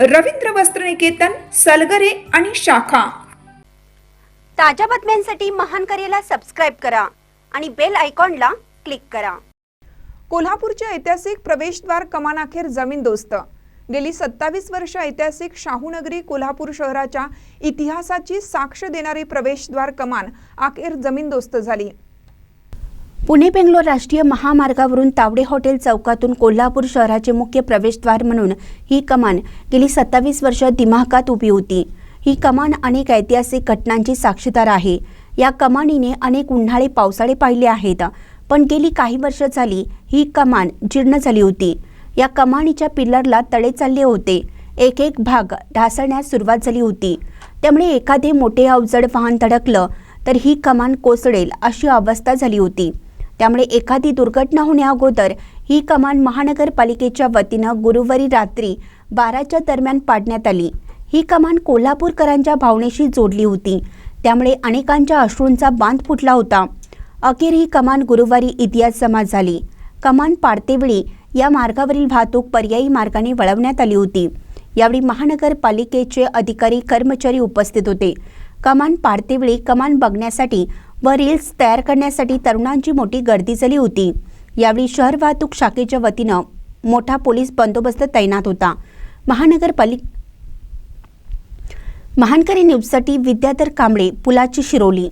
रवींद्र वस्त्रनिकेतन सलगरे आणि शाखा. ताज्या बातम्यांसाठी महान करेला सबस्क्राईब करा आणि बेल आयकॉनला क्लिक करा. कोल्हापूरचे ऐतिहासिक प्रवेशद्वार कमानाखेर जमीनदोस्त गेली सत्तावीस वर्ष ऐतिहासिक शाहूनगरी कोल्हापूर शहराच्या इतिहासाची साक्ष देणारी प्रवेशद्वार कमान अखेर जमीनदोस्त झाली. पुणे बेंगलोर राष्ट्रीय महामार्गावरून तावडे हॉटेल चौकातून कोल्हापूर शहराचे मुख्य प्रवेशद्वार म्हणून ही कमान गेली सत्तावीस वर्ष दिमाखात उभी होती. ही कमान अनेक ऐतिहासिक घटनांची साक्षीदार आहे. या कमानीने अनेक उन्हाळे पावसाळे पाहिले आहेत पण गेली काही वर्ष झाली ही कमान जीर्ण झाली होती. या कमानीच्या पिल्लरला तडे चालले होते. एक एक भाग ढासळण्यास सुरुवात झाली होती. त्यामुळे एखादे मोठे अवजड वाहन धडकलं तर ही कमान कोसळेल अशी अवस्था झाली होती. त्यामुळे एखादी दुर्घटना होण्याअगोदर ही कमान महानगरपालिकेच्या वतीनं गुरुवारी रात्री बाराच्या दरम्यान पाडण्यात आली. ही कमान कोल्हापूरकरांच्या भावनेशी जोडली होती. त्यामुळे अनेकांच्या अश्रूंचा बांध फुटला होता. अखेर ही कमान गुरुवारी इतिहास जमा झाली. कमान पाडतेवेळी या मार्गावरील वाहतूक पर्यायी मार्गाने वळवण्यात आली होती. यावेळी महानगरपालिकेचे अधिकारी कर्मचारी उपस्थित होते. कमान पाडतेवेळी कमान बघण्यासाठी व रील्स तयार करण्यासाठी तरुणांची मोठी गर्दी झाली होती. यावेळी शहर वाहतूक शाखेच्या वतीनं मोठा पोलीस बंदोबस्त तैनात होता. महानगरपालिका महानकरी न्यूजसाठी विद्याधर कांबळे पुलाची शिरोली